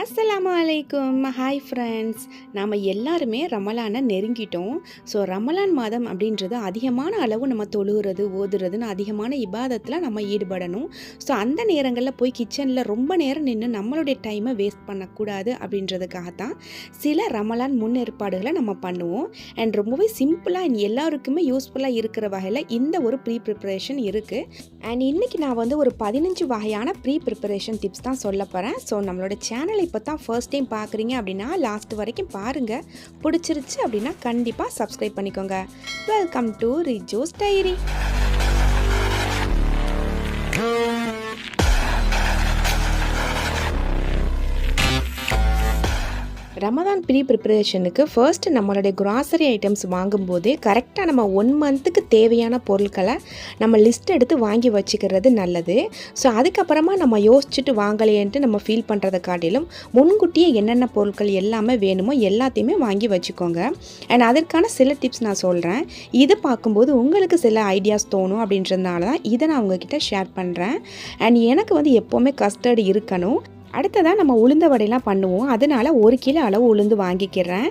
அஸ்லாம் அலைக்கும். Hi friends நாம் எல்லாருமே ரமலானை நெருங்கிட்டோம். ஸோ ரமலான் மாதம் அப்படின்றது அதிகமான அளவு நம்ம தொழுகிறது ஓதுறதுன்னு அதிகமான இபாதத்தில் நம்ம ஈடுபடணும். ஸோ அந்த நேரங்களில் போய் கிச்சனில் ரொம்ப நேரம் நின்று நம்மளுடைய டைமை வேஸ்ட் பண்ணக்கூடாது அப்படின்றதுக்காகத்தான் சில ரமலான் முன்னேற்பாடுகளை நம்ம பண்ணுவோம். அண்ட் ரொம்பவே சிம்பிளாக அண்ட் எல்லாருக்குமே யூஸ்ஃபுல்லாக இருக்கிற வகையில் இந்த ஒரு ப்ரீ ப்ரிப்பரேஷன் இருக்குது அண்ட் இன்றைக்கி நான் வந்து ஒரு பதினஞ்சு வகையான ப்ரீ ப்ரிப்பரேஷன் டிப்ஸ் தான் சொல்ல போகிறேன் ஸோ நம்மளோட சேனலை இப்போ தான் ஃபர்ஸ்ட் டைம் பார்க்குறீங்க அப்படின்னா லாஸ்ட் வரைக்கும் பாருங்கள் பிடிச்சிருச்சு அப்படின்னா கண்டிப்பாக சப்ஸ்கிரைப் பண்ணிக்கோங்க. Welcome to Rijo's diary Ramadan pre ப்ரிப்பரேஷனுக்கு first நம்மளுடைய கிராசரி ஐட்டம்ஸ் வாங்கும்போதே கரெக்டாக நம்ம ஒன் மந்த்துக்கு தேவையான பொருட்களை நம்ம லிஸ்ட் எடுத்து வாங்கி வச்சுக்கிறது நல்லது. ஸோ அதுக்கப்புறமா நம்ம யோசிச்சுட்டு வாங்கலையேன்ட்டு நம்ம ஃபீல் பண்ணுறதை காட்டிலும் முன்கூட்டியே என்னென்ன பொருட்கள் எல்லாமே வேணுமோ எல்லாத்தையுமே வாங்கி வச்சுக்கோங்க. அண்ட் அதற்கான சில டிப்ஸ் நான் சொல்கிறேன் இது பார்க்கும்போது உங்களுக்கு சில ஐடியாஸ் தோணும் அப்படின்றதுனால தான் இதை நான் உங்ககிட்ட ஷேர் பண்ணுறேன் அண்ட் எனக்கு வந்து எப்போவுமே கஸ்டர்டு இருக்கணும். அடுத்ததாக நம்ம உளுந்த வடையெல்லாம் பண்ணுவோம். அதனால ஒரு கிலோ அளவு உளுந்து வாங்கிக்கிறேன்.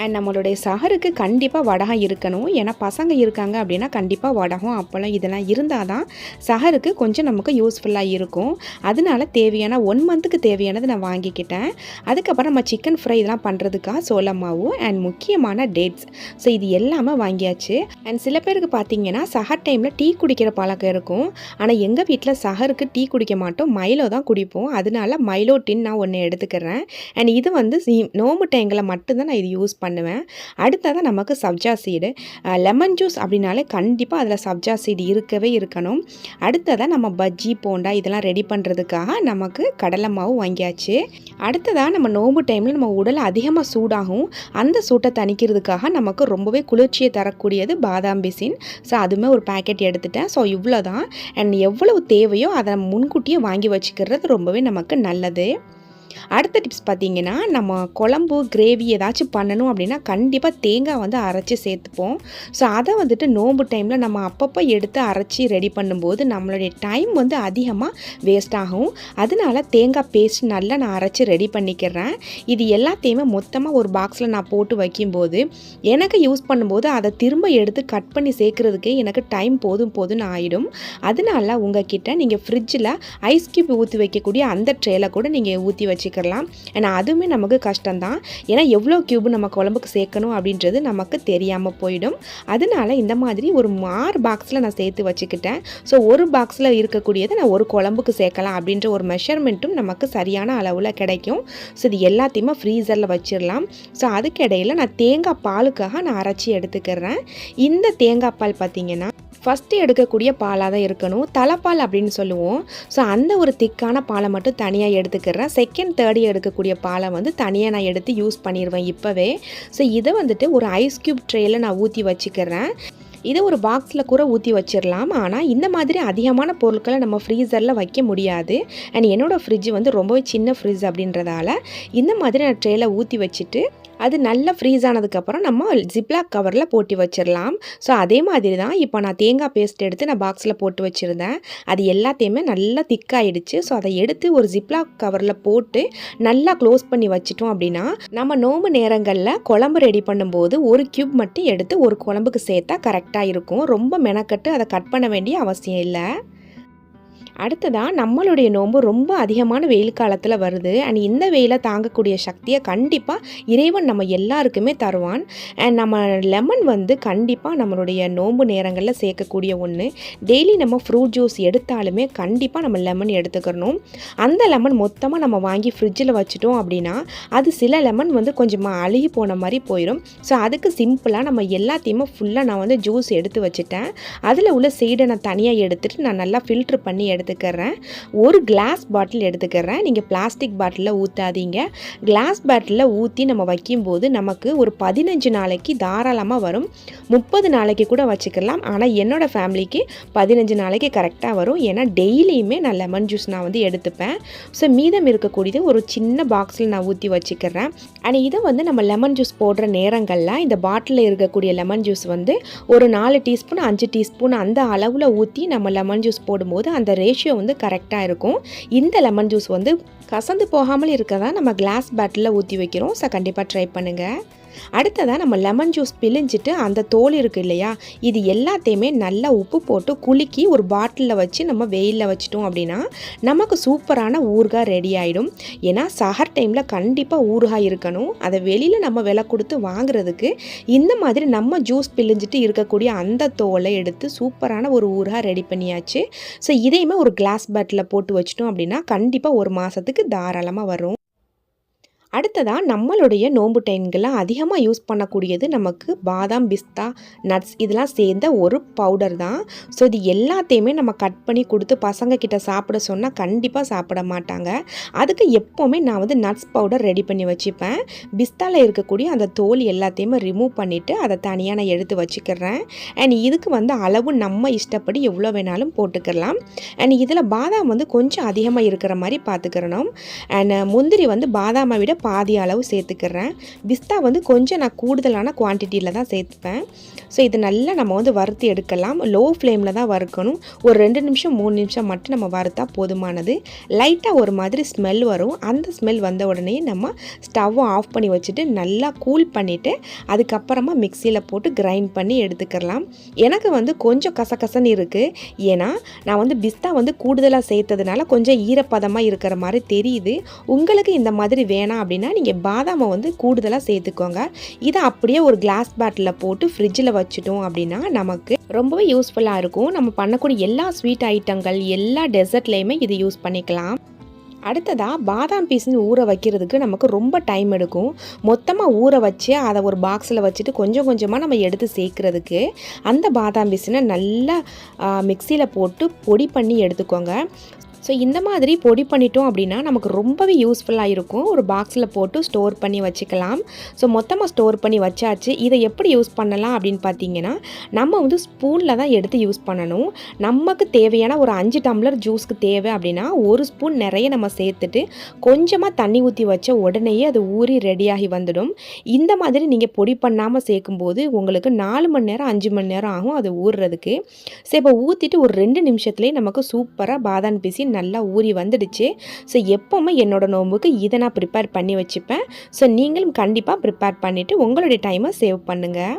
அண்ட் நம்மளுடைய சஹருக்கு கண்டிப்பாக வடகம் இருக்கணும். ஏன்னா பசங்க இருக்காங்க அப்படின்னா கண்டிப்பாக வடகம் அப்பளம் இதெல்லாம் இருந்தால் தான் சஹருக்கு கொஞ்சம் நமக்கு யூஸ்ஃபுல்லாக இருக்கும். அதனால தேவையான ஒன் மந்த்துக்கு தேவையானது நான் வாங்கிக்கிட்டேன். அதுக்கப்புறம் நம்ம சிக்கன் ஃப்ரை இதெல்லாம் பண்ணுறதுக்காக சோளமாவும் மாவு அண்ட் முக்கியமான டேட்ஸ் ஸோ இது எல்லாமே வாங்கியாச்சு. அண்ட் சில பேருக்கு பார்த்தீங்கன்னா சஹர் டைமில் டீ குடிக்கிற பழக்கம் இருக்கும். ஆனால் எங்கள் வீட்டில் சஹருக்கு டீ குடிக்க மாட்டோம். மைலோ தான் குடிப்போம். அதனால மைலோ டின் நான் ஒன்று எடுத்துக்கிறேன். அண்ட் இது வந்து நோம்பு டைமில் மட்டும்தான் நான் இது யூஸ் பண்ணுவேன். அடுத்ததாக நமக்கு சப்ஜா சீடு லெமன் ஜூஸ் அப்படின்னாலே கண்டிப்பாக அதில் சப்ஜா சீடு இருக்கவே இருக்கணும். அடுத்ததாக நம்ம பஜ்ஜி போண்டா இதெல்லாம் ரெடி பண்ணுறதுக்காக நமக்கு கடலை மாவு வாங்கியாச்சு. அடுத்ததாக நம்ம நோம்பு டைமில் நம்ம உடல் அதிகமாக சூடாகும். அந்த சூட்டை தணிக்கிறதுக்காக நமக்கு ரொம்பவே குளிர்ச்சியை தரக்கூடியது பாதாம் பிசின் ஸோ அதுவுமே ஒரு பேக்கெட் எடுத்துட்டேன். ஸோ இவ்வளோ தான் அண்ட் எவ்வளவு தேவையோ அதை முன்கூட்டியே வாங்கி வச்சுக்கிறது ரொம்பவே நமக்கு நல்லது. அடுத்த டிப்ஸ் பார்த்தீங்கன்னா நம்ம குழம்பு கிரேவி ஏதாச்சும் பண்ணணும் அப்படின்னா கண்டிப்பாக தேங்காய் வந்து அரைச்சி சேர்த்துப்போம். ஸோ அதை வந்துட்டு நோம்பு டைமில் நம்ம அப்பப்போ எடுத்து அரைச்சி ரெடி பண்ணும்போது நம்மளுடைய டைம் வந்து அதிகமாக வேஸ்ட் ஆகும். அதனால தேங்காய் பேஸ்ட் நல்லா நான் அரைச்சி ரெடி பண்ணிக்கிறேன். இது எல்லாத்தையுமே மொத்தமாக ஒரு பாக்ஸில் நான் போட்டு வைக்கும்போது எனக்கு யூஸ் பண்ணும்போது அதை திரும்ப எடுத்து கட் பண்ணி சேர்க்குறதுக்கே எனக்கு டைம் போதும் போதும்னு ஆகிடும் அதனால உங்ககிட்ட நீங்கள் ஃப்ரிட்ஜில் ஐஸ் கியூப் ஊற்றி வைக்கக்கூடிய அந்த ட்ரேல கூட நீங்கள் ஊற்றி வச்சுக்கலாம் ஏன்னா அதுவுமே நமக்கு கஷ்டம்தான். ஏன்னா எவ்வளோ கியூப் நம்ம குழம்புக்கு சேர்க்கணும் அப்படின்றது நமக்கு தெரியாமல் போயிடும். அதனால இந்த மாதிரி ஒரு ஆறு பாக்ஸில் நான் சேர்த்து வச்சுக்கிட்டேன். ஸோ ஒரு பாக்ஸில் இருக்கக்கூடியதை நான் ஒரு குழம்புக்கு சேர்க்கலாம் அப்படின்ற ஒரு மெஷர்மெண்ட்டும் நமக்கு சரியான அளவில் கிடைக்கும். ஸோ இது எல்லாத்தையுமே ஃப்ரீசரில் வச்சிடலாம். ஸோ அதுக்கு நான் தேங்காய் பாலுக்காக நான் அரைச்சி எடுத்துக்கிறேன். இந்த தேங்காய் பால் பார்த்தீங்கன்னா ஃபஸ்ட்டு எடுக்கக்கூடிய பாலாக தான் இருக்கணும். தலைப்பால் அப்படின்னு சொல்லுவோம். ஸோ அந்த ஒரு திக்கான பாலை மட்டும் தனியாக எடுத்துக்கிறேன். செகண்ட் தேர்ட் இயர் எடுக்கக்கூடிய பாலை வந்து தனியாக நான் எடுத்து யூஸ் பண்ணிடுவேன் இப்போவே. ஸோ இதை வந்துட்டு ஒரு ஐஸ் க்யூப் ட்ரேயில் நான் ஊற்றி வச்சுக்கிறேன். இதை ஒரு பாக்ஸில் கூட ஊற்றி வச்சிடலாம் ஆனால் இந்த மாதிரி அதிகமான பொருட்களை நம்ம ஃப்ரீசரில் வைக்க முடியாது. அண்ட் என்னோடய ஃப்ரிட்ஜ் வந்து ரொம்பவே சின்ன ஃப்ரிட்ஜ் அப்படின்றதால இந்த மாதிரி நான் ட்ரேயில் ஊற்றி வச்சுட்டு அது நல்லா ஃப்ரீஸ் ஆனதுக்கப்புறம் நம்ம ஜிப்லாக் கவரில் போட்டு வச்சிடலாம் ஸோ அதே மாதிரி தான் இப்போ நான் தேங்காய் பேஸ்ட் எடுத்து நான் பாக்ஸில் போட்டு வச்சுருந்தேன். அது எல்லாத்தையுமே நல்லா திக்காயிடுச்சு ஸோ அதை எடுத்து ஒரு ஜிப்லாக் கவரில் போட்டு நல்லா க்ளோஸ் பண்ணி வச்சிட்டோம் அப்படின்னா நம்ம நோம்பு நேரங்களில் குழம்பு ரெடி பண்ணும்போது ஒரு கியூப் மட்டும் எடுத்து ஒரு குழம்புக்கு சேர்த்தா கரெக்டாக இருக்கும். ரொம்ப மெனக்கட்டு அதை கட் பண்ண வேண்டிய அவசியம் இல்லை. அடுத்ததாக நம்மளுடைய நோன்பு ரொம்ப அதிகமான வெயில் காலத்தில் வருது. அண்ட் இந்த வெயிலை தாங்கக்கூடிய சக்தியை கண்டிப்பாக இறைவன் நம்ம எல்லாருக்குமே தருவான். அண்ட் நம்ம லெமன் வந்து கண்டிப்பாக நம்மளுடைய நோன்பு நேரங்களில் சேர்க்கக்கூடிய ஒன்று டெய்லி நம்ம ஃப்ரூட் ஜூஸ் எடுத்தாலுமே கண்டிப்பாக நம்ம லெமன் எடுத்துக்கணும். அந்த லெமன் மொத்தமாக நம்ம வாங்கி ஃப்ரிட்ஜில் வச்சுட்டோம் அப்படின்னா அது சில லெமன் வந்து கொஞ்சமாக அழுகி போன மாதிரி போயிடும் ஸோ அதுக்கு சிம்பிளாக நம்ம எல்லாத்தையுமே ஃபுல்லாக நான் வந்து ஜூஸ் எடுத்து வச்சுட்டேன். அதில் உள்ள சீடை நான் தனியாக எடுத்துகிட்டு நான் நல்லா ஃபில்ட்ரு பண்ணி எடுத்து எடுத்துக்கிறேன். ஒரு கிளாஸ் பாட்டில் எடுத்துக்கிறேன். நீங்கள் பிளாஸ்டிக் பாட்டிலில் ஊற்றாதீங்க கிளாஸ் பாட்டிலில் ஊற்றி நம்ம வைக்கும்போது நமக்கு ஒரு பதினஞ்சு நாளைக்கு தாராளமாக வரும். முப்பது நாளைக்கு கூட வச்சுக்கலாம். ஆனால் என்னோடய ஃபேமிலிக்கு பதினஞ்சு நாளைக்கு கரெக்டாக வரும். ஏன்னா டெய்லியுமே நான் லெமன் ஜூஸ் நான் வந்து எடுத்துப்பேன். ஸோ மீதம் இருக்கக்கூடியது ஒரு சின்ன பாக்ஸில் நான் ஊற்றி வச்சுக்கிறேன். அண்ட் இதை வந்து நம்ம லெமன் ஜூஸ் போடுற நேரங்களில் இந்த பாட்டிலில் இருக்கக்கூடிய லெமன் ஜூஸ் வந்து ஒரு நாலு டீஸ்பூன் அஞ்சு டீஸ்பூன் அந்த அளவில் ஊற்றி நம்ம லெமன் ஜூஸ் போடும்போது அந்த ரேஷியோ ரேஷியோ வந்து கரெக்டாக இருக்கும். இந்த லெமன் ஜூஸ் வந்து கசந்து போகாமல் இருக்க தான் நம்ம கிளாஸ் பாட்டிலில் ஊற்றி வைக்கிறோம். ஸோ கண்டிப்பாக ட்ரை பண்ணுங்கள் அடுத்ததாக நம்ம லெமன் ஜூஸ் பிழிஞ்சிட்டு அந்த தோல் இருக்குது இல்லையா இது எல்லாத்தையுமே நல்லா உப்பு போட்டு குலுக்கி ஒரு பாட்டிலில் வச்சு நம்ம வெயிலில் வச்சிட்டோம் அப்படின்னா நமக்கு சூப்பரான ஊறுகாய் ரெடி ஆகிடும் ஏன்னா சஹர் டைமில் கண்டிப்பாக ஊறுகாய் இருக்கணும். அதை வெளியில் நம்ம விலை கொடுத்து வாங்குறதுக்கு இந்த மாதிரி நம்ம ஜூஸ் பிழிஞ்சிட்டு இருக்கக்கூடிய அந்த தோலை எடுத்து சூப்பரான ஒரு ஊறுகாய் ரெடி பண்ணியாச்சு. ஸோ இதையுமே ஒரு கிளாஸ் பாட்டிலில் போட்டு வச்சிட்டோம் அப்படின்னா கண்டிப்பாக ஒரு மாதத்துக்கு தாராளமாக வரும். அடுத்ததாக நம்மளுடைய நோம்பு டைம்களில் அதிகமாக யூஸ் பண்ணக்கூடியது நமக்கு பாதாம் பிஸ்தா நட்ஸ் இதெல்லாம் சேர்ந்த ஒரு பவுடர் தான். ஸோ இது எல்லாத்தையுமே நம்ம கட் பண்ணி கொடுத்து பசங்க கிட்ட சாப்பிட சொன்னால் கண்டிப்பாக சாப்பிட மாட்டாங்க. அதுக்கு எப்போவுமே நான் வந்து நட்ஸ் பவுடர் ரெடி பண்ணி வச்சுப்பேன். பிஸ்தாவில் இருக்கக்கூடிய அந்த தோல் எல்லாத்தையுமே ரிமூவ் பண்ணிவிட்டு அதை தனியாக நான் எடுத்து வச்சுக்கிறேன். அண்ட் இதுக்கு வந்து அளவு நம்ம இஷ்டப்படி எவ்வளோ வேணாலும் போட்டுக்கலாம். அண்ட் இதில் பாதாம் வந்து கொஞ்சம் அதிகமாக இருக்கிற மாதிரி பார்த்துக்கிறணும். அண்ட் முந்திரி வந்து பாதாமை விட பாதி அளவு சேர்த்துக்கிறேன். பிஸ்தா வந்து கொஞ்சம் நான் கூடுதலான குவான்டிட்டியில் தான் சேர்த்துப்பேன். ஸோ இது நல்லா நம்ம வந்து வறுத்து எடுக்கலாம். லோ ஃப்ளேமில் தான் வறுக்கணும். ஒரு ரெண்டு நிமிஷம் மூணு நிமிஷம் மட்டும் நம்ம வறுத்தா போதுமானது. லைட்டாக ஒரு மாதிரி ஸ்மெல் வரும். அந்த ஸ்மெல் வந்த உடனே நம்ம ஸ்டவ்வை ஆஃப் பண்ணி வச்சுட்டு நல்லா கூல் பண்ணிவிட்டு அதுக்கப்புறமா மிக்சியில் போட்டு கிரைண்ட் பண்ணி எடுத்துக்கலாம். எனக்கு வந்து கொஞ்சம் கசகசன்னு இருக்குது ஏன்னா நான் வந்து பிஸ்தா வந்து கூடுதலாக சேர்த்ததுனால கொஞ்சம் ஈரப்பதமாக இருக்கிற மாதிரி தெரியுது. உங்களுக்கு இந்த மாதிரி வேணாம் அப்படின்னா நீங்கள் பாதாமை வந்து கூடுதலாக சேர்த்துக்கோங்க. இதை அப்படியே ஒரு கிளாஸ் பேட்டில் போட்டு ஃப்ரிட்ஜில் வச்சுட்டோம் அப்படின்னா நமக்கு ரொம்பவே யூஸ்ஃபுல்லாக இருக்கும். நம்ம பண்ணக்கூடிய எல்லா ஸ்வீட் ஐட்டங்கள் எல்லா டெசர்ட்லேயுமே இது யூஸ் பண்ணிக்கலாம். அடுத்ததாக பாதாம் பீஸ்னு ஊற வைக்கிறதுக்கு நமக்கு ரொம்ப டைம் எடுக்கும். மொத்தமாக ஊற வச்சு அதை ஒரு பாக்ஸில் வச்சுட்டு கொஞ்சம் கொஞ்சமாக நம்ம எடுத்து சேர்க்குறதுக்கு அந்த பாதாம் பீஸ்னை நல்லா மிக்சியில் போட்டு பொடி பண்ணி எடுத்துக்கோங்க. ஸோ இந்த மாதிரி பொடி பண்ணிட்டோம் அப்படின்னா நமக்கு ரொம்பவே யூஸ்ஃபுல்லாக இருக்கும். ஒரு பாக்ஸில் போட்டு ஸ்டோர் பண்ணி வச்சுக்கலாம். ஸோ மொத்தமாக ஸ்டோர் பண்ணி வச்சாச்சு. இதை எப்படி யூஸ் பண்ணலாம் அப்படின்னு பார்த்தீங்கன்னா நம்ம வந்து ஸ்பூனில் தான் எடுத்து யூஸ் பண்ணணும். நமக்கு தேவையான ஒரு அஞ்சு டம்ளர் ஜூஸ்க்கு தேவை அப்படின்னா ஒரு ஸ்பூன் நிறைய நம்ம சேர்த்துட்டு கொஞ்சமாக தண்ணி ஊற்றி வச்ச உடனேயே அது ஊறி ரெடியாகி வந்துடும். இந்த மாதிரி நீங்கள் பொடி பண்ணாமல் சேர்க்கும்போது உங்களுக்கு நாலு மணி நேரம் அஞ்சு மணி நேரம் ஆகும் அது ஊறுறதுக்கு. ஸோ இப்போ ஊற்றிட்டு ஒரு ரெண்டு நிமிஷத்துலேயே நமக்கு சூப்பராக பாதாம் பிசி நல்லா ஊறி வந்துடுச்சு. ஸோ எப்போவுமே என்னோடய நோம்புக்கு இதை நான் ப்ரிப்பேர் பண்ணி வச்சுப்பேன். ஸோ நீங்களும் கண்டிப்பாக ப்ரிப்பேர் பண்ணிவிட்டு உங்களுடைய டைமை சேவ் பண்ணுங்கள்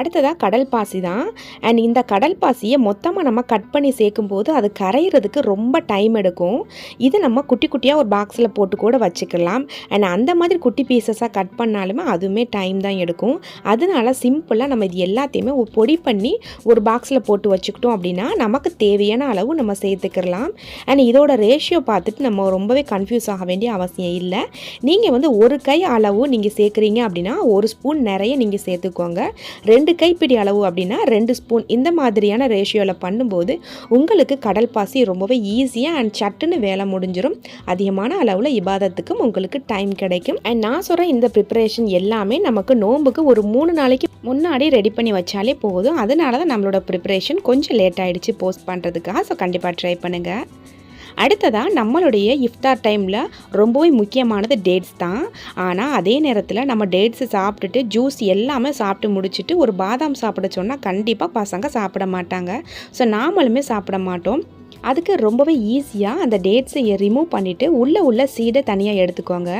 அடுத்ததாக கடல் பாசி தான். அண்ட் இந்த கடல் பாசியை மொத்தமாக நம்ம கட் பண்ணி சேர்க்கும்போது அது கரையிறதுக்கு ரொம்ப டைம் எடுக்கும். இது நம்ம குட்டி குட்டியாக ஒரு பாக்ஸில் போட்டு கூட வச்சுக்கலாம். அண்ட் அந்த மாதிரி குட்டி பீசஸாக கட் பண்ணாலுமே அதுவுமே டைம் தான் எடுக்கும். அதனால சிம்பிளாக நம்ம இது எல்லாத்தையுமே பொடி பண்ணி ஒரு பாக்ஸில் போட்டு வச்சுக்கிட்டோம் அப்படின்னா நமக்கு தேவையான அளவு நம்ம சேர்த்துக்கலாம் அண்ட் இதோட ரேஷியோ பார்த்துட்டு நம்ம ரொம்பவே கன்ஃபியூஸ் ஆக வேண்டிய அவசியம் இல்லை. நீங்கள் வந்து ஒரு கை அளவு நீங்கள் சேர்க்குறீங்க அப்படின்னா ஒரு ஸ்பூன் நிறைய நீங்கள் சேர்த்துக்கோங்க. ரெண்டு ரெண்டு கைப்பிடி அளவு அப்படின்னா ரெண்டு ஸ்பூன். இந்த மாதிரியான ரேஷியோவில் பண்ணும்போது உங்களுக்கு கடல் பாசி ரொம்பவே ஈஸியாக அண்ட் சட்டுன்னு வேலை முடிஞ்சிடும் அதிகமான அளவில் இபாதத்துக்கும் உங்களுக்கு டைம் கிடைக்கும். அண்ட் நான் சொல்கிற இந்த ப்ரிப்பரேஷன் எல்லாமே நமக்கு நோம்புக்கு ஒரு மூணு நாளைக்கு முன்னாடி ரெடி பண்ணி வச்சாலே போதும். அதனால தான் நம்மளோட ப்ரிப்பரேஷன் கொஞ்சம் லேட் ஆகிடுச்சு போஸ்ட் பண்ணுறதுக்காக ஸோ கண்டிப்பாக ட்ரை பண்ணுங்கள் அடுத்ததாக நம்மளுடைய இஃப்தார் டைமில் ரொம்பவே முக்கியமானது டேட்ஸ் தான். ஆனால் அதே நேரத்தில் நம்ம டேட்ஸை சாப்பிட்டுட்டு ஜூஸ் எல்லாமே சாப்பிட்டு முடிச்சுட்டு ஒரு பாதாம் சாப்பிட சொன்னால் கண்டிப்பாக பசங்க சாப்பிட மாட்டாங்க. ஸோ நாமளுமே சாப்பிட மாட்டோம். அதுக்கு ரொம்பவே ஈஸியாக அந்த டேட்ஸை ரிமூவ் பண்ணிவிட்டு உள்ளே உள்ள சீடை தனியாக எடுத்துக்கோங்க.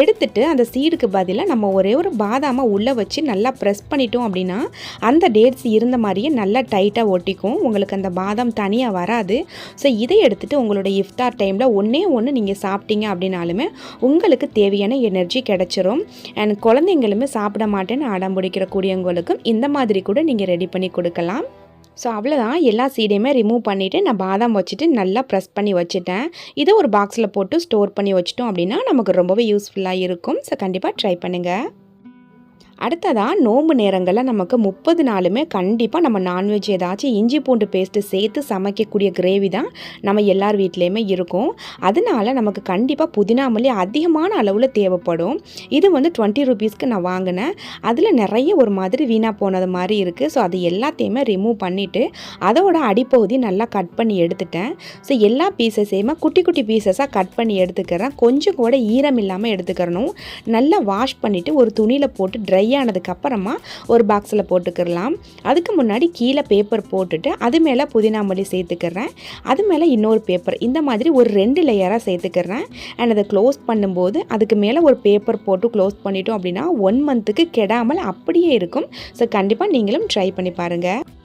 எடுத்துட்டு அந்த சீடுக்கு பதிலாக நம்ம ஒரே ஒரு பாதாமை உள்ளே வச்சு நல்லா ப்ரெஸ் பண்ணிட்டோம் அப்படின்னா அந்த டேட்ஸ் இருந்த மாதிரியே நல்லா டைட்டாக ஒட்டிக்கும். உங்களுக்கு அந்த பாதாம் தனியாக வராது. ஸோ இதை எடுத்துகிட்டு உங்களோட இஃப்தார் டைமில் ஒன்றே ஒன்று நீங்கள் சாப்பிட்டீங்க அப்படின்னாலுமே உங்களுக்கு தேவையான எனர்ஜி கிடச்சிரும். அண்ட் குழந்தைங்களுமே சாப்பிட மாட்டேன்னு அடம் பிடிக்கிற கூடியவங்களுக்கும் இந்த மாதிரி கூட நீங்கள் ரெடி பண்ணி கொடுக்கலாம். ஸோ அவ்வளோதான் எல்லா சீடையுமே ரிமூவ் பண்ணிவிட்டு நான் பாதாம் வச்சுட்டு நல்லா ப்ரெஸ் பண்ணி வச்சுட்டேன். இதை ஒரு பாக்ஸில் போட்டு ஸ்டோர் பண்ணி வச்சிட்டோம் அப்படின்னா நமக்கு ரொம்பவே யூஸ்ஃபுல்லாக இருக்கும். ஸோ கண்டிப்பாக ட்ரை பண்ணுங்கள் அடுத்ததாக நோம்பு நேரங்களில் நமக்கு முப்பது நாளுமே கண்டிப்பாக நம்ம நான்வெஜ் ஏதாச்சும் இஞ்சி பூண்டு பேஸ்ட்டு சேர்த்து சமைக்கக்கூடிய கிரேவி தான் நம்ம எல்லார் வீட்லேயுமே இருக்கும். அதனால நமக்கு கண்டிப்பாக புதினா மல்லி அதிகமான அளவில் தேவைப்படும். இது வந்து டுவெண்ட்டி ருபீஸ்க்கு நான் வாங்கினேன். அதில் நிறைய ஒரு மாதிரி வீணாக போனது மாதிரி இருக்குது ஸோ அது எல்லாத்தையுமே ரிமூவ் பண்ணிவிட்டு அதோட அடிப்பகுதி நல்லா கட் பண்ணி எடுத்துட்டேன். ஸோ எல்லா பீசஸையுமே குட்டி குட்டி பீசஸாக கட் பண்ணி எடுத்துக்கிறேன். கொஞ்சம் கூட ஈரம் இல்லாமல் எடுத்துக்கிறணும். நல்லா வாஷ் பண்ணிவிட்டு ஒரு துணியில் போட்டு ட்ரை ஆனதுக்கு அப்புறமா ஒரு பாக்ஸில் போட்டுக்கிடலாம். அதுக்கு முன்னாடி கீழே பேப்பர் போட்டுட்டு அது மேலே புதினா மல்லி சேர்த்துக்கிறேன் அது மேலே இன்னொரு பேப்பர் இந்த மாதிரி ஒரு ரெண்டு லேயராக சேர்த்துக்கிறேன் அண்ட் அதை க்ளோஸ் பண்ணும்போது அதுக்கு மேலே ஒரு பேப்பர் போட்டு க்ளோஸ் பண்ணிட்டோம் அப்படின்னா ஒன் மந்த்துக்கு கெடாமல் அப்படியே இருக்கும். ஸோ கண்டிப்பாக நீங்களும் ட்ரை பண்ணி பாருங்கள்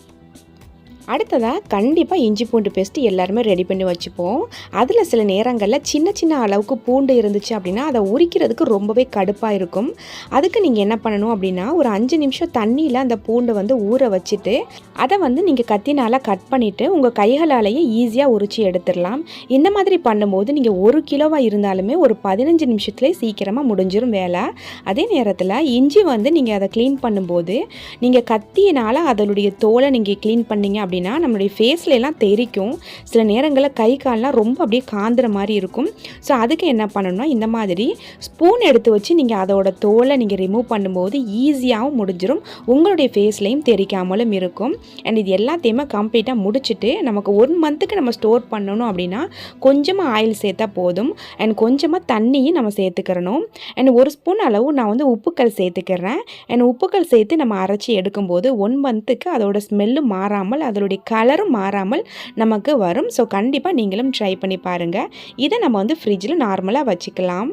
அடுத்ததாக கண்டிப்பாக இஞ்சி பூண்டு பேஸ்ட்டு எல்லாருமே ரெடி பண்ணி வச்சுப்போம். அதில் சில நேரங்களில் சின்ன சின்ன அளவுக்கு பூண்டு இருந்துச்சு அப்படின்னா அதை உரிக்கிறதுக்கு ரொம்பவே கடுப்பாக இருக்கும். அதுக்கு நீங்கள் என்ன பண்ணணும் அப்படின்னா ஒரு அஞ்சு நிமிஷம் தண்ணியில் அந்த பூண்டை வந்து ஊற வச்சுட்டு அதை வந்து நீங்கள் கத்தினால் கட் பண்ணிவிட்டு உங்கள் கைகளாலேயே ஈஸியாக உரிச்சு எடுத்துடலாம். இந்த மாதிரி பண்ணும்போது நீங்கள் ஒரு கிலோவாக இருந்தாலுமே ஒரு பதினஞ்சு நிமிஷத்துலேயே சீக்கிரமாக முடிஞ்சிடும் வேலை. அதே நேரத்தில் இஞ்சி வந்து நீங்கள் அதை க்ளீன் பண்ணும்போது நீங்கள் கத்தியினால் அதனுடைய தோலை நீங்கள் க்ளீன் பண்ணிங்க அப்படின்னா நம்மளுடைய ஃபேஸ்ல எல்லாம் தெரிக்கும். சில நேரங்களில் கை கால்லாம் ரொம்ப அப்படியே காந்துற மாதிரி இருக்கும். ஸோ அதுக்கு என்ன பண்ணணும்னா இந்த மாதிரி ஸ்பூன் எடுத்து வச்சு நீங்கள் அதோட தோலை நீங்கள் ரிமூவ் பண்ணும்போது ஈஸியாகவும் முடிஞ்சிடும் உங்களுடைய ஃபேஸ்லேயும் தெரிக்காமலும் இருக்கும். அண்ட் இது எல்லாத்தையுமே கம்ப்ளீட்டாக முடிச்சுட்டு நமக்கு ஒன் மந்த்துக்கு நம்ம ஸ்டோர் பண்ணணும் அப்படின்னா கொஞ்சமாக ஆயில் சேர்த்தா போதும். அண்ட் கொஞ்சமாக தண்ணியும் நம்ம சேர்த்துக்கிறணும். அண்ட் ஒரு ஸ்பூன் அளவு நான் வந்து உப்புக்கல் சேர்த்துக்கிறேன். அண்ட் உப்புக்கல் சேர்த்து நம்ம அரைச்சி எடுக்கும்போது ஒன் மந்த்துக்கு அதோட ஸ்மெல்லும் மாறாமல் அதோடைய கலரும் மாறாமல் நமக்கு வரும். ஸோ கண்டிப்பாக நீங்களும் ட்ரை பண்ணி பாருங்கள் இதை நம்ம வந்து ஃப்ரிட்ஜில் நார்மலாக வச்சுக்கலாம்.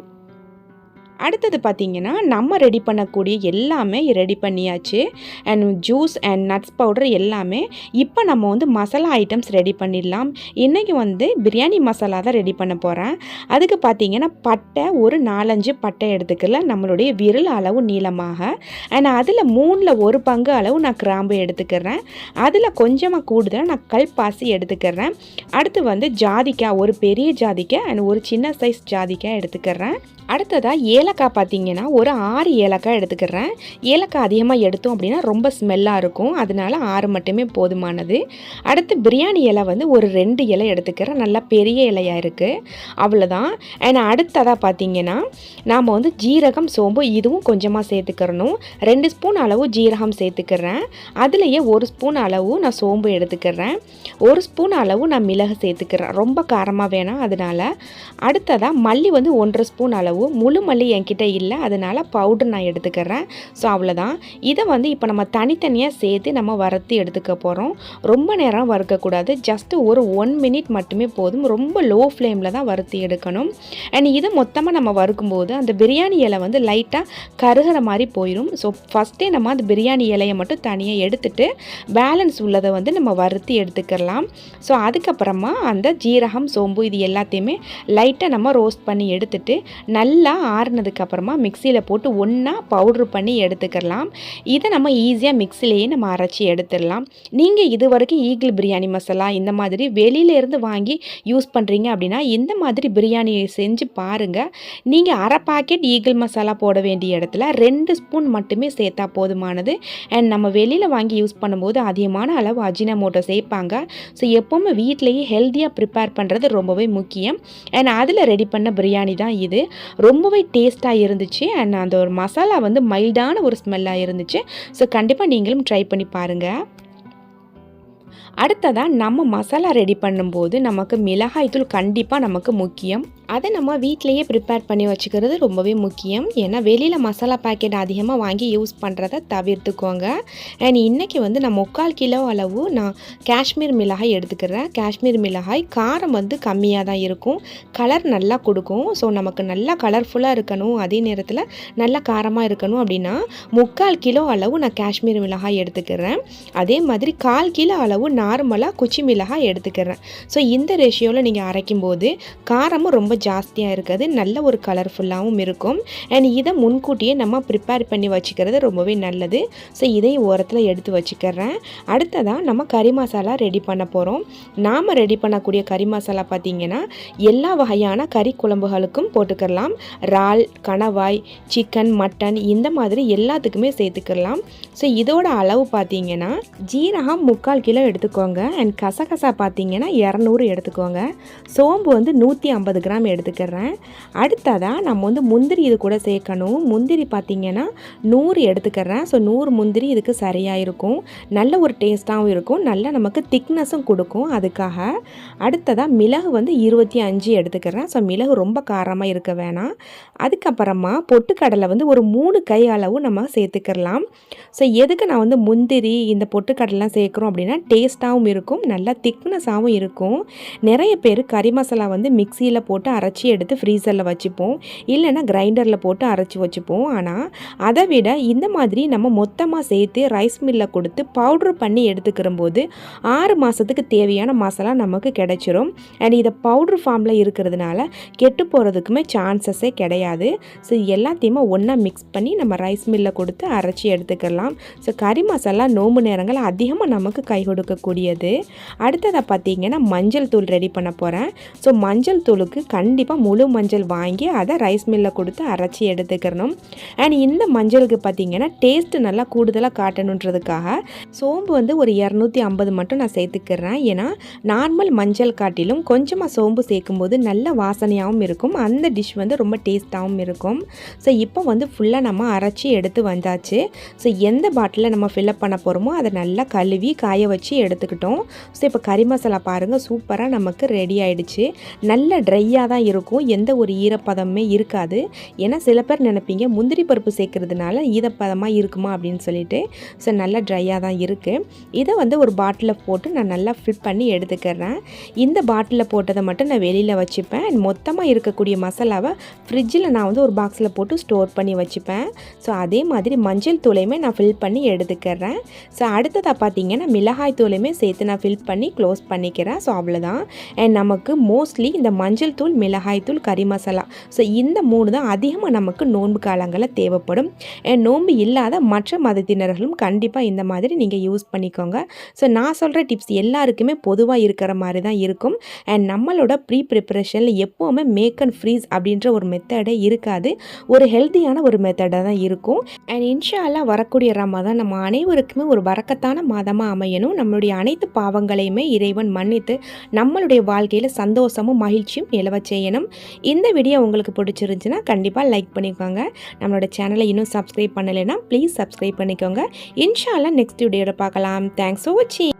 அடுத்தது பார்த்திங்கன்னா நம்ம ரெடி பண்ணக்கூடிய எல்லாமே ரெடி பண்ணியாச்சு. And juice and nuts powder எல்லாமே இப்போ நம்ம வந்து மசாலா ஐட்டம்ஸ் ரெடி பண்ணிடலாம். இன்றைக்கி வந்து பிரியாணி மசாலா தான் ரெடி பண்ண போகிறேன் அதுக்கு பார்த்திங்கன்னா பட்டை ஒரு நாலஞ்சு பட்டை எடுத்துக்கல. நம்மளுடைய விரல் அளவு நீளமாக. அண்ட் அதில் மூணில் ஒரு பங்கு அளவு நான் கிராம்பு எடுத்துக்கிறேன். அதில் கொஞ்சமாக கூடுதலாக நான் கல்பாசி எடுத்துக்கிறேன். அடுத்து வந்து ஜாதிக்காய் ஒரு பெரிய ஜாதிக்காய் அண்ட் ஒரு சின்ன சைஸ் ஜாதிக்காய் எடுத்துக்கிறேன். அடுத்ததாக ஏலக்காய் ஏலக்காய் பார்த்தீங்கன்னா ஒரு ஆறு ஏலக்காய் எடுத்துக்கிறேன். ஏலக்காய் அதிகமாக எடுத்தோம் அப்படின்னா ரொம்ப ஸ்மெல்லாக இருக்கும். அதனால ஆறு மட்டுமே போதுமானது. அடுத்து பிரியாணி இலை வந்து ஒரு ரெண்டு இலை எடுத்துக்கிறேன். நல்லா பெரிய இலையாக இருக்குது அவ்வளோதான் அண்ட் அடுத்ததாக பார்த்தீங்கன்னா நாம் வந்து ஜீரகம் சோம்பு இதுவும் கொஞ்சமாக சேர்த்துக்கிறணும். ரெண்டு ஸ்பூன் அளவு ஜீரகம் சேர்த்துக்கிறேன். அதுலேயே ஒரு ஸ்பூன் அளவு நான் சோம்பு எடுத்துக்கிறேன். ஒரு ஸ்பூன் அளவு நான் மிளகு சேர்த்துக்கிறேன். ரொம்ப காரமாக வேணாம் அதனால். அடுத்ததாக மல்லி வந்து ஒன்றரை ஸ்பூன் அளவு. முழு மல்லி என்கிட்ட இல்லை. அதனால் பவுடர் நான் எடுத்துக்கிறேன். ஸோ அவ்வளோதான் இதை வந்து இப்போ நம்ம தனித்தனியாக சேர்த்து நம்ம வறுத்து எடுத்துக்க போகிறோம் ரொம்ப நேரம் வறுக்கக்கூடாது. ஜஸ்ட்டு ஒரு ஒன் மினிட் மட்டுமே போதும். ரொம்ப லோ ஃப்ளேமில் தான் வறுத்து எடுக்கணும். அண்ட் இதை மொத்தமாக நம்ம வறுக்கும்போது அந்த பிரியாணி இலை வந்து லைட்டாக கருகிற மாதிரி போயிடும் ஸோ ஃபஸ்ட்டே நம்ம அந்த பிரியாணி இலையை மட்டும் தனியாக எடுத்துட்டு பேலன்ஸ் உள்ளதை வந்து நம்ம வறுத்து எடுத்துக்கலாம் ஸோ அதுக்கப்புறமா அந்த ஜீரகம் சோம்பு இது எல்லாத்தையுமே லைட்டாக நம்ம ரோஸ்ட் பண்ணி எடுத்துட்டு நல்லா ஆறுனதுக்கு வந்ததுக்கப்புறமா மிக்சியில் போட்டு ஒன்றா பவுட்ரு பண்ணி எடுத்துக்கலாம். இதை நம்ம ஈஸியாக மிக்சிலேயே நம்ம அரைச்சி எடுத்துடலாம். நீங்கள் இது வரைக்கும் ஈகிள் பிரியாணி மசாலா இந்த மாதிரி வெளியிலேருந்து வாங்கி யூஸ் பண்ணுறீங்க அப்படின்னா இந்த மாதிரி பிரியாணி செஞ்சு பாருங்கள் நீங்கள் அரை பாக்கெட் ஈகிள் மசாலா போட வேண்டிய இடத்துல ரெண்டு ஸ்பூன் மட்டுமே சேர்த்தா போதுமானது. அண்ட் நம்ம வெளியில் வாங்கி யூஸ் பண்ணும்போது அதிகமான அளவு அஜினமோட்டோ சேர்ப்பாங்க. ஸோ எப்போவுமே வீட்டிலேயே ஹெல்த்தியாக ப்ரிப்பேர் பண்ணுறது ரொம்பவே முக்கியம். அண்ட் அதில் ரெடி பண்ண பிரியாணி தான் இது. ரொம்பவே டேஸ்ட்டாக இருந்துச்சு. அண்ட் அந்த ஒரு மசாலா வந்து மைல்டான ஒரு ஸ்மெல்லாக இருந்துச்சு. ஸோ கண்டிப்பாக நீங்களும் ட்ரை பண்ணி பாருங்கள் அடுத்ததாக நம்ம மசாலா ரெடி பண்ணும்போது நமக்கு மிளகாய்த்தூள் கண்டிப்பாக நமக்கு முக்கியம். அதை நம்ம வீட்டிலையே ப்ரிப்பேர் பண்ணி வச்சுக்கிறது ரொம்பவே முக்கியம். ஏன்னா வெளியில் மசாலா பாக்கெட் அதிகமாக வாங்கி யூஸ் பண்ணுறத தவிர்த்துக்கோங்க. அண்ட் இன்றைக்கி வந்து நான் முக்கால் கிலோ அளவு நான் காஷ்மீர் மிளகாய் எடுத்துக்கிறேன். காஷ்மீர் மிளகாய் காரம் வந்து கம்மியாக தான் இருக்கும். கலர் நல்லா கொடுக்கும். ஸோ நமக்கு நல்லா கலர்ஃபுல்லாக இருக்கணும். அதே நேரத்தில் நல்லா காரமாக இருக்கணும் அப்படின்னா முக்கால் கிலோ அளவு நான் காஷ்மீர் மிளகாய் எடுத்துக்கிறேன். அதே மாதிரி கால் கிலோ அளவு நார்மலாக குச்சி மிளகாய் எடுத்துக்கிறேன். ஸோ இந்த ரேஷியோவில் நீங்கள் அரைக்கும்போது காரமும் ரொம்ப ஜாஸ்தியாக இருக்காது நல்ல ஒரு கலர்ஃபுல்லாகவும் இருக்கும். அண்ட் இதை முன்கூட்டியே நம்ம ப்ரிப்பேர் பண்ணி வச்சுக்கிறது ரொம்பவே நல்லது. ஸோ இதையும் ஓரத்தில் எடுத்து வச்சுக்கிறேன். அடுத்ததாக நம்ம கறி மசாலா ரெடி பண்ண போகிறோம் நாம் ரெடி பண்ணக்கூடிய கறி மசாலா பார்த்திங்கன்னா எல்லா வகையான கறி குழம்புகளுக்கும் போட்டுக்கலாம். இறால் கணவாய் சிக்கன் மட்டன் இந்த மாதிரி எல்லாத்துக்குமே சேர்த்துக்கலாம். ஸோ இதோட அளவு பார்த்தீங்கன்னா ஜீரகம் முக்கால் கிலோ எடுத்துக்கோங்க. அண்ட் கசகசா பார்த்தீங்கன்னா இரநூறு எடுத்துக்கோங்க. சோம்பு வந்து நூற்றி ஐம்பது கிராம் எடுத்துக்கிறேன். அடுத்ததாக நம்ம வந்து முந்திரி இது கூட சேர்க்கணும். முந்திரி பார்த்திங்கன்னா நூறு எடுத்துக்கிறேன். ஸோ நூறு முந்திரி இதுக்கு சரியாக இருக்கும். நல்ல ஒரு டேஸ்ட்டாகவும் இருக்கும். நல்ல நமக்கு திக்னஸும் கொடுக்கும். அதுக்காக அடுத்ததாக மிளகு வந்து இருபத்தி அஞ்சு எடுத்துக்கிறேன். ஸோ மிளகு ரொம்ப காரமாக இருக்க வேணாம். அதுக்கப்புறமா பொட்டுக்கடலை வந்து ஒரு மூணு கை அளவு நம்ம சேர்த்துக்கிறலாம் ஸோ எதுக்கு நான் வந்து முந்திரி இந்த பொட்டுக்கடலாம் சேர்க்குறோம் அப்படின்னா டேஸ்ட்டாகவும் இருக்கும். நல்லா திக்னஸாகவும் இருக்கும். நிறைய பேர் கறி மசாலா வந்து மிக்சியில் போட்டு அரைச்சி எடுத்து ஃப்ரீசரில் வச்சுப்போம். இல்லைன்னா கிரைண்டரில் போட்டு அரைச்சி வச்சுப்போம். ஆனால் அதை விட இந்த மாதிரி நம்ம மொத்தமாக சேர்த்து ரைஸ் மில்லில் கொடுத்து பவுட்ரு பண்ணி எடுத்துக்கிற போது ஆறு மாதத்துக்கு தேவையான மசாலா நமக்கு கிடைச்சிரும். அண்ட் இதை பவுட்ரு ஃபார்மில் இருக்கிறதுனால கெட்டு போகிறதுக்குமே சான்சஸே கிடையாது. ஸோ எல்லாத்தையுமே ஒன்றா மிக்ஸ் பண்ணி நம்ம ரைஸ் மில்லில் கொடுத்து அரைச்சி எடுத்துக்கலாம். ஸோ கறி மசாலா நோம்பு நேரங்கள் அதிகமாக நமக்கு கை கொடுக்கக்கூடியது. அடுத்ததை பார்த்தீங்கன்னா மஞ்சள் தூள் ரெடி பண்ண போகிறேன் ஸோ மஞ்சள் தூளுக்கு கண்டிப்பாக முழு மஞ்சள் வாங்கி அதை ரைஸ் மில்லில் கொடுத்து அரைச்சி எடுத்துக்கிறணும் அண்ட் இந்த மஞ்சளுக்கு பார்த்தீங்கன்னா டேஸ்ட்டு நல்லா கூடுதலாக காட்டணுன்றதுக்காக சோம்பு வந்து ஒரு இரநூத்தி ஐம்பது மட்டும் நான் சேர்த்துக்கிறேன். ஏன்னா நார்மல் மஞ்சள் காட்டிலும் கொஞ்சமாக சோம்பு சேர்க்கும்போது நல்ல வாசனையாகவும் இருக்கும். அந்த டிஷ் வந்து ரொம்ப டேஸ்ட்டாகவும் இருக்கும். ஸோ இப்போ வந்து ஃபுல்லாக நம்ம அரைச்சி எடுத்து வந்தாச்சு. ஸோ எந்த பாட்டிலில் நம்ம ஃபில்அப் பண்ண போகிறோமோ அதை நல்லா கழுவி காய வச்சு எடுத்துக்கிட்டோம். ஸோ இப்போ கறி மசாலா பாருங்கள் சூப்பராக நமக்கு ரெடி ஆகிடுச்சு நல்ல ட்ரையாக தான் இருக்கும். எந்த ஒரு ஈரப்பதமுமே இருக்காது. ஏன்னா சில பேர் நினைப்பீங்க முந்திரி பருப்பு சேர்க்கறதுனால ஈரப்பதமாக இருக்குமா அப்படின்னு சொல்லிட்டு. ஸோ நல்லா ட்ரையாக தான் இருக்குது இதை வந்து ஒரு பாட்டிலில் போட்டு நான் நல்லா ஃபில் பண்ணி எடுத்துக்கிறேன். இந்த பாட்டிலில் போட்டதை மட்டும் நான் வெளியில் வச்சுப்பேன். மொத்தமாக இருக்கக்கூடிய மசாலாவை ஃப்ரிட்ஜில் நான் வந்து ஒரு பாக்ஸில் போட்டு ஸ்டோர் பண்ணி வச்சுப்பேன். ஸோ அதே மாதிரி மஞ்சள் தூளையுமே நான் ஃபில் பண்ணி எடுத்துக்கிறேன். ஸோ அடுத்ததாக பார்த்தீங்கன்னா மிளகாய் தூளையுமே சேர்த்து நான் ஃபில் பண்ணி க்ளோஸ் பண்ணிக்கிறேன். ஸோ அவ்வளோதான் அண்ட் நமக்கு மோஸ்ட்லி இந்த மஞ்சள் தூள் மிளகாய் தூள் கறி மசாலா. ஸோ இந்த மூணு தான் அதிகமாக நமக்கு நோன்பு காலங்களில் தேவைப்படும். அண்ட் நோன்பு இல்லாத மற்ற மதத்தினர்களும் கண்டிப்பாக இந்த மாதிரி நீங்கள் யூஸ் பண்ணிக்கோங்க. ஸோ நான் சொல்கிற டிப்ஸ் எல்லாருக்குமே பொதுவாக இருக்கிற மாதிரி தான் இருக்கும். அண்ட் நம்மளோட ப்ரீ ப்ரிப்பரேஷனில் எப்போவுமே மேக் அண்ட் ஃப்ரீஸ் அப்படின்ற ஒரு மெத்தடே இருக்காது. ஒரு ஹெல்த்தியான ஒரு மெத்தடாக தான் இருக்கும். அண்ட் இன்ஷால்லாம் வரக்கூடிய ரமாதான் நம்ம அனைவருக்குமே ஒரு வரக்கத்தான மாதமாக அமையணும். நம்மளுடைய அனைத்து பாவங்களையுமே இறைவன் மன்னித்து நம்மளுடைய வாழ்க்கையில் சந்தோஷமும் மகிழ்ச்சியும் நிலவச்சு செய்யணும். இந்த வீடியோ உங்களுக்கு பிடிச்சிருந்துச்சுன்னா கண்டிப்பாக லைக் பண்ணிக்கோங்க. நம்மளோட சேனலை இன்னும் சப்ஸ்கிரைப் பண்ணலைன்னா ப்ளீஸ் சப்ஸ்கிரைப் பண்ணிக்கோங்க. இன்ஷால்லாம் நெக்ஸ்ட் வீடியோவில் பார்க்கலாம். தேங்க்ஸ் ஃபார் வாட்சிங்